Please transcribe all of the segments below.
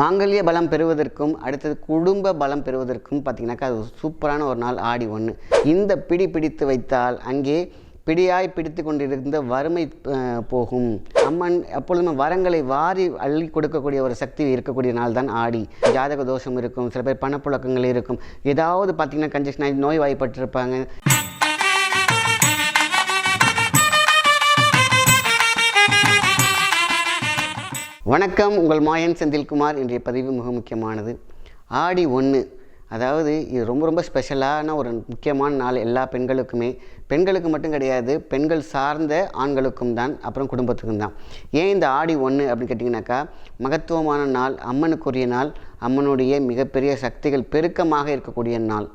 மாங்கல்ய பலம் பெறுவதற்கும் அடுத்தது குடும்ப பலம் பெறுவதற்கும் பார்த்திங்கனாக்கா அது சூப்பரான ஒரு நாள் ஆடி ஒன்று இந்த பிடி பிடித்து வைத்தால் அங்கே பிடியாய் பிடித்து கொண்டிருந்த வறுமை போகும். அம்மன் எப்பொழுதுமே வரங்களை வாரி அள்ளி கொடுக்கக்கூடிய ஒரு சக்தி இருக்கக்கூடிய நாள் தான் ஆடி. ஜாதக தோஷம் இருக்கும் சில பேர் பணப்புழக்கங்கள் இருக்கும். ஏதாவது பார்த்திங்கன்னா கன்ஜெக்ஷன் ஆகி நோய் வணக்கம் உங்கள் மாயன் செந்தில்குமார். இன்றைய பதிவு மிக முக்கியமானது. ஆடி ஒன்று அதாவது இது ரொம்ப ரொம்ப ஸ்பெஷலான ஒரு முக்கியமான நாள் எல்லா பெண்களுக்குமே. பெண்களுக்கு மட்டும் கிடையாது பெண்கள் சார்ந்த ஆண்களுக்கும் தான் அப்புறம் குடும்பத்துக்கும் தான். ஏன் இந்த ஆடி ஒன்று அப்படின்னு கேட்டிங்கனாக்கா மகத்துவமான நாள் அம்மனுக்குரிய நாள் அம்மனுடைய மிகப்பெரிய சக்திகள் பெருக்கமாக இருக்கக்கூடிய நாள்.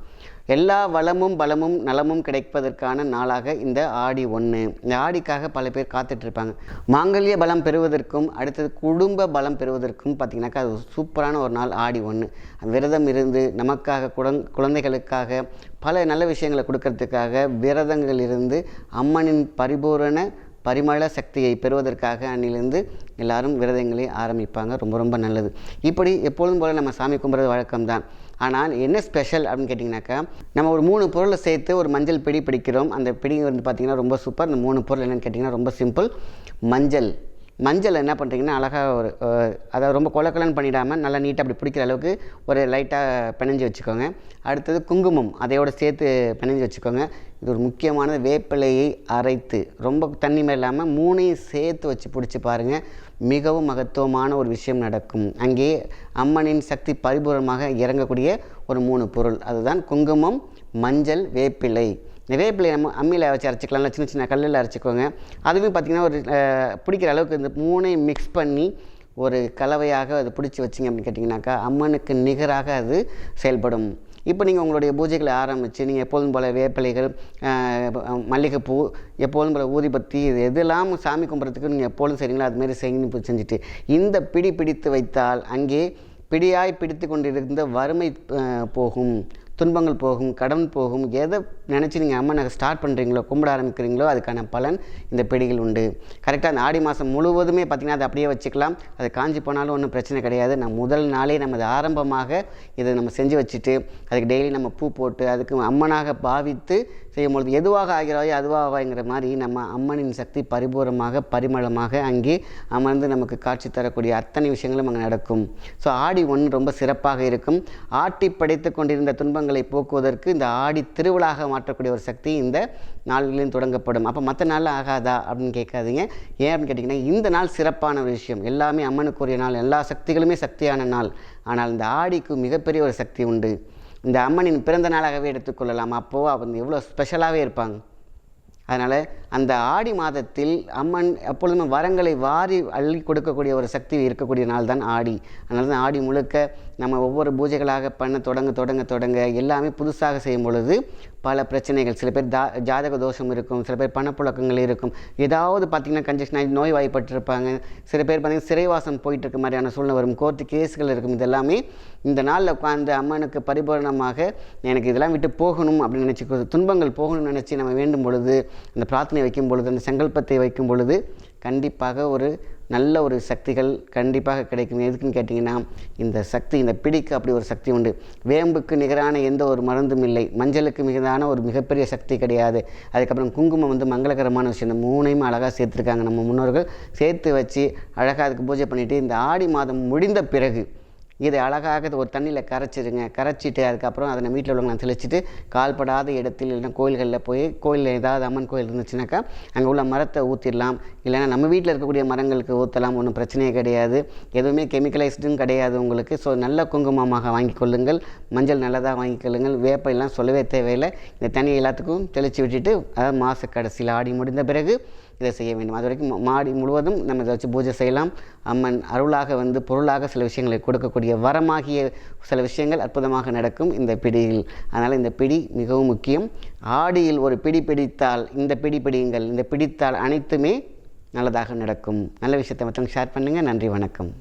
எல்லா வளமும் பலமும் நலமும் கிடைப்பதற்கான நாளாக இந்த ஆடி ஒன்று இந்த ஆடிக்காக பல பேர் காத்துட்ருப்பாங்க. மாங்கல்ய பலம் பெறுவதற்கும் அடுத்தது குடும்ப பலம் பெறுவதற்கும் பார்த்திங்கனாக்கா அது சூப்பரான ஒரு நாள் ஆடி ஒன்று விரதம் இருந்து நமக்காக குழந் குழந்தைகளுக்காக பல நல்ல விஷயங்களை கொடுக்கறதுக்காக விரதங்கள் இருந்து அம்மனின் பரிபூரண பரிமள சக்தியை பெறுவதற்காக அன்னிலிருந்து எல்லாரும் விரதங்களை ஆரம்பிப்பாங்க. ரொம்ப ரொம்ப நல்லது. இப்படி எப்பொழுதும் போல் நம்ம சாமி கும்பிட்றது வழக்கம்தான். ஆனால் என்ன ஸ்பெஷல் அப்படின்னு கேட்டிங்கனாக்கா நம்ம ஒரு மூணு பொருளை சேர்த்து ஒரு மஞ்சள் பிடி பிடிக்கிறோம். அந்த பிடி வந்து பார்த்திங்கன்னா ரொம்ப சூப்பர் அந்த மூணு பொருள் என்னென்னு கேட்டிங்கன்னா ரொம்ப சிம்பிள் மஞ்சள். மஞ்சள் என்ன பண்ணுறீங்கன்னா அழகாக ஒரு அதாவது ரொம்ப கொலக்கலன்னு பண்ணிடாமல் நல்லா நீட்டாக அப்படி பிடிக்கிற அளவுக்கு ஒரு லைட்டாக பிணைஞ்சு வச்சுக்கோங்க. அடுத்தது குங்குமம். அதையோடு சேர்த்து பிணைஞ்சு வச்சுக்கோங்க. இது ஒரு முக்கியமானது. வேப்பிலையை அரைத்து ரொம்ப தண்ணி மாதிரி இல்லாமல் மூணையும் சேர்த்து வச்சு பிடிச்சி பாருங்கள் மிகவும் மகத்துவமான ஒரு விஷயம் நடக்கும். அங்கே அம்மனின் சக்தி பரிபூர்ணமாக இறங்கக்கூடிய ஒரு மூணு பொருள். அதுதான் குங்குமம் மஞ்சள் வேப்பிலை. இந்த வேப்பிலை நம்ம அம்மியில் வச்சு அரைச்சிக்கலாம். சின்ன சின்ன கல்லில் அரைச்சிக்கோங்க. அதுவே பார்த்திங்கன்னா ஒரு பிடிக்கிற அளவுக்கு இந்த மூணையும் மிக்ஸ் பண்ணி ஒரு கலவையாக அது பிடிச்சி வச்சிங்க அப்படின்னு கேட்டிங்கனாக்கா அம்மனுக்கு நிகராக அது செயல்படும். இப்போ நீங்கள் உங்களுடைய பூஜைகளை ஆரம்பித்து நீங்கள் எப்போதும் போல் வேப்பிலைகள் மல்லிகைப்பூ எப்போதும் போல் ஊதிபத்தி இது எதெல்லாம் சாமி கும்பிட்றதுக்கு நீங்கள் எப்போதும் செய்கிறீங்களோ அதுமாரி செய்யணும் செஞ்சுட்டு இந்த பிடி பிடித்து வைத்தால் அங்கே பிடியாய் பிடித்து கொண்டிருந்த வறுமை போகும் துன்பங்கள் போகும் கடன் போகும் எதை நினச்சி நீங்கள் அம்மனை ஸ்டார்ட் பண்ணுறீங்களோ கும்பிட ஆரம்பிக்கிறீங்களோ அதுக்கான பலன் இந்த பிடிகள் உண்டு. கரெக்டாக அந்த ஆடி மாதம் முழுவதுமே பார்த்திங்கன்னா அதை அப்படியே வச்சுக்கலாம். அது காஞ்சி போனாலும் ஒன்றும் பிரச்சனை கிடையாது. நம்ம முதல் நாளே நம்ம அதை ஆரம்பமாக இதை நம்ம செஞ்சு வச்சுட்டு அதுக்கு டெய்லி நம்ம பூ போட்டு அதுக்கு அம்மனாக பாவித்து செய்யும்பொழுது எதுவாக ஆகிறாயோ அதுவாகிற மாதிரி நம்ம அம்மனின் சக்தி பரிபூரமாக பரிமளமாக அங்கே அமர்ந்து நமக்கு காட்சி தரக்கூடிய அத்தனை விஷயங்களும் அங்கே நடக்கும். ஸோ ஆடி ஒன்று ரொம்ப சிறப்பாக இருக்கும். ஆட்டி படைத்து கொண்டிருந்த துன்பங்களை போக்குவதற்கு இந்த ஆடி திருவிழாக மாற்றக்கூடிய ஒரு சக்தி இந்த நாள்களிலும் தொடங்கப்படும். அப்போ மற்ற நாள் ஆகாதா அப்படின்னு கேட்காதீங்க. ஏன் அப்படின்னு கேட்டிங்கன்னா இந்த நாள் சிறப்பான ஒரு விஷயம். எல்லாமே அம்மனுக்குரிய நாள் எல்லா சக்திகளுமே சக்தியான நாள். ஆனால் இந்த ஆடிக்கு மிகப்பெரிய ஒரு சக்தி உண்டு. இந்த அம்மனின் பிறந்த நாளாகவே எடுத்துக்கொள்ளலாம் அப்போது அவங்க எவ்வளோ ஸ்பெஷலாகவே இருப்பாங்க. அதனால் அந்த ஆடி மாதத்தில் அம்மன் எப்பொழுதுமே வரங்களை வாரி அள்ளி கொடுக்கக்கூடிய ஒரு சக்தி இருக்கக்கூடிய நாள் தான் ஆடி. அதனால தான் ஆடி முழுக்க நம்ம ஒவ்வொரு பூஜைகளாக பண்ண தொடங்க தொடங்க தொடங்க எல்லாமே புதுசாக செய்யும் பொழுது பல பிரச்சனைகள். சில பேர் தா ஜாதக தோஷம் இருக்கும் சில பேர் பணப்புழக்கங்கள் இருக்கும். ஏதாவது பார்த்திங்கன்னா கன்ஜெக்ஷன் ஆகி நோய் வாய்ப்பட்டிருப்பாங்க சில பேர் பார்த்திங்கன்னா சிறைவாசம் போயிட்டுருக்க மாதிரியான சூழ்நிலை வரும். கோர்ட்டு கேஸுகள் இருக்கும். இதெல்லாமே இந்த நாளில் உட்காந்து அம்மனுக்கு பரிபூரணமாக எனக்கு இதெல்லாம் விட்டு போகணும் அப்படின்னு நினச்சி துன்பங்கள் போகணும்னு நினச்சி நம்ம வேண்டும் பொழுது அந்த பிரார்த்தனை வைக்கும் பொழுது அந்த சங்கல்பத்தை வைக்கும் பொழுது கண்டிப்பாக ஒரு நல்ல ஒரு சக்திகள் கண்டிப்பாக கிடைக்கும். எதுக்குன்னு கேட்டிங்கன்னா இந்த சக்தி இந்த பிடிக்கு அப்படி ஒரு சக்தி உண்டு. வேம்புக்கு நிகரான எந்த ஒரு மருந்தும் இல்லை. மஞ்சளுக்கு மிகுதான ஒரு மிகப்பெரிய சக்தி கிடையாது. அதுக்கப்புறம் குங்குமம் வந்து மங்களகரமான விஷயம். இந்த மூணையும் அழகாக சேர்த்துருக்காங்க நம்ம முன்னோர்கள். சேர்த்து வச்சு அழகாக அதுக்கு பூஜை பண்ணிவிட்டு இந்த ஆடி மாதம் முடிந்த பிறகு இதை அழகாக ஒரு தண்ணியில் கரைச்சிடுங்க கரைச்சிட்டு அதுக்கப்புறம் அதை வீட்டில் உள்ளவங்க தெளிச்சிட்டு கால்படாத இடத்தில் இல்லைன்னா கோயில்களில் போய் கோயிலில் ஏதாவது அம்மன் கோயில் இருந்துச்சுனாக்கா அங்கே உள்ள மரத்தை ஊற்றிடலாம் இல்லைன்னா நம்ம வீட்டில் இருக்கக்கூடிய மரங்களுக்கு ஊற்றலாம் ஒன்றும் பிரச்சனையே கிடையாது. எதுவுமே கெமிக்கலைஸ்டும் கிடையாது உங்களுக்கு. ஸோ நல்ல குங்குமமாக வாங்கி கொள்ளுங்கள். மஞ்சள் நல்லதாக வாங்கி கொள்ளுங்கள். வேப்பையெல்லாம் எல்லாம் சொல்லவே தேவையில்லை. இந்த தண்ணியை எல்லாத்துக்கும் தெளித்து விட்டுட்டு அதாவது மாத கடைசியில் ஆடி முடிந்த பிறகு இதை செய்ய வேண்டும். அது வரைக்கும் மாடி முழுவதும் நம்ம இதை வச்சு பூஜை செய்யலாம். அம்மன் அருளாக வந்து பொருளாக சில விஷயங்களை கொடுக்கக்கூடிய வரமாகிய சில விஷயங்கள் அற்புதமாக நடக்கும் இந்த பிடியில். அதனால் இந்த பிடி மிகவும் முக்கியம். ஆடியில் ஒரு பிடி பிடித்தால் இந்த பிடி பிடியுங்கள் இந்த பிடித்தால் அனைத்துமே நல்லதாக நடக்கும். நல்ல விஷயத்தை மற்றவங்க ஷேர் பண்ணுங்கள் நன்றி வணக்கம்.